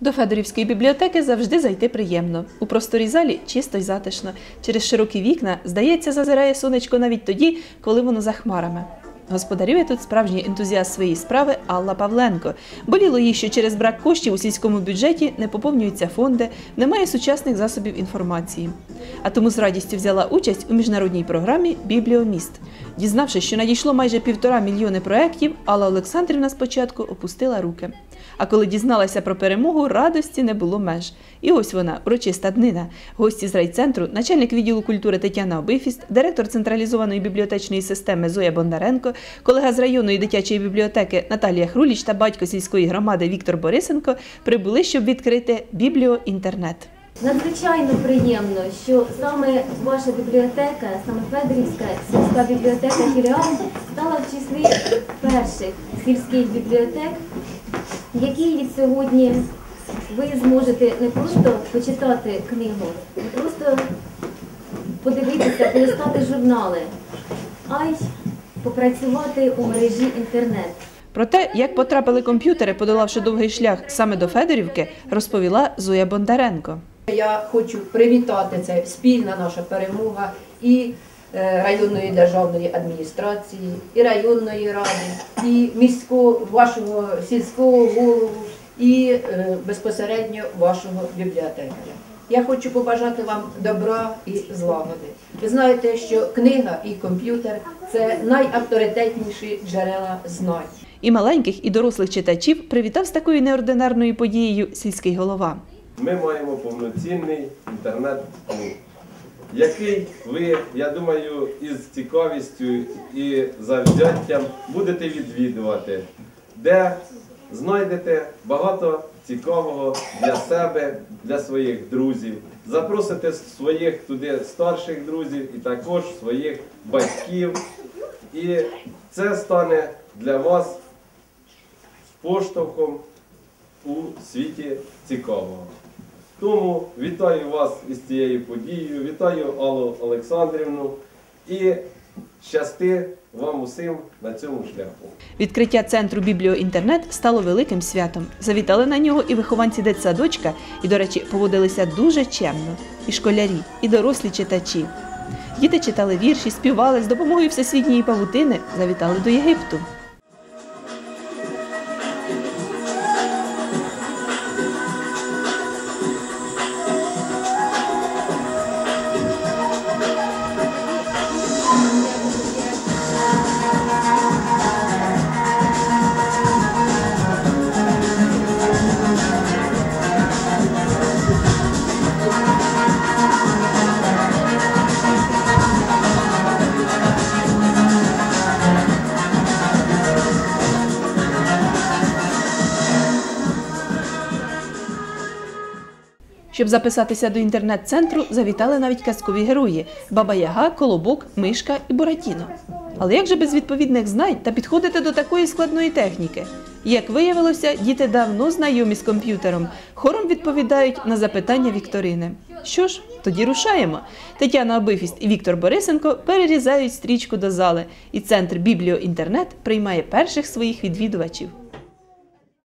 До Федорівської бібліотеки завжди зайти приємно. У просторій залі чисто й затишно. Через широкі вікна, здається, зазирає сонечко навіть тоді, коли воно за хмарами. Господарює тут справжній ентузіаст своєї справи Алла Павленко. Боліло їй, що через брак коштів у сільському бюджеті не поповнюються фонди, немає сучасних засобів інформації. А тому з радістю взяла участь у міжнародній програмі Бібліоміст. Дізнавшись, що надійшло майже півтора мільйони проєктів, Алла Олександрівна спочатку опустила руки. А коли дізналася про перемогу, радості не було меж. І ось вона, урочиста днина. Гості з райцентру, начальник відділу культури Тетяна Обифіст, директор централізованої бібліотечної системи Зоя Бондаренко, колега з районної дитячої бібліотеки Наталія Хруліч та батько сільської громади Віктор Борисенко прибули, щоб відкрити бібліоінтернет. Надзвичайно приємно, що саме ваша бібліотека, саме Федорівська сільська бібліотека філіал стала в числі перших сільських бібліотек, в якій від сьогодні ви зможете не просто почитати книгу, не просто подивитися, полистати журнали, а й попрацювати у мережі інтернет. Про те, як потрапили комп'ютери, подолавши довгий шлях саме до Федорівки, розповіла Зоя Бондаренко. Я хочу привітати це спільна наша перемога і е, районної державної адміністрації, і районної ради, і міського вашого сільського голову, і е, безпосередньо вашого бібліотекаря. Я хочу побажати вам добра і злагоди. Ви знаєте, що книга і комп'ютер це найавторитетніші джерела знань. І маленьких, і дорослих читачів привітав з такою неординарною подією сільський голова. ми маємо повноцінний інтернет-клуб, який ви, я думаю, із цікавістю і завзяттям будете відвідувати, де знайдете багато цікавого для себе, для своїх друзів. Запросите своїх туди старших друзів і також своїх батьків. І це стане для вас поштовхом у світі цікавого. Тому вітаю вас із цією подією, вітаю Аллу Олександрівну і щасти вам усім на цьому шляху. Відкриття центру бібліоінтернет стало великим святом. Завітали на нього і вихованці дитсадочка, і, до речі, поводилися дуже чемно. І школярі, і дорослі читачі. Діти читали вірші, співали з допомогою всесвітньої павутини, завітали до Єгипту. Щоб записатися до інтернет-центру, завітали навіть казкові герої Баба Яга, Колобок, Мишка і Буратіно. Але як же без відповідних знань та підходити до такої складної техніки? Як виявилося, діти давно знайомі з комп'ютером, хором відповідають на запитання Вікторини. Що ж, тоді рушаємо. Тетяна Обифіст і Віктор Борисенко перерізають стрічку до зали, і центр бібліоінтернет приймає перших своїх відвідувачів.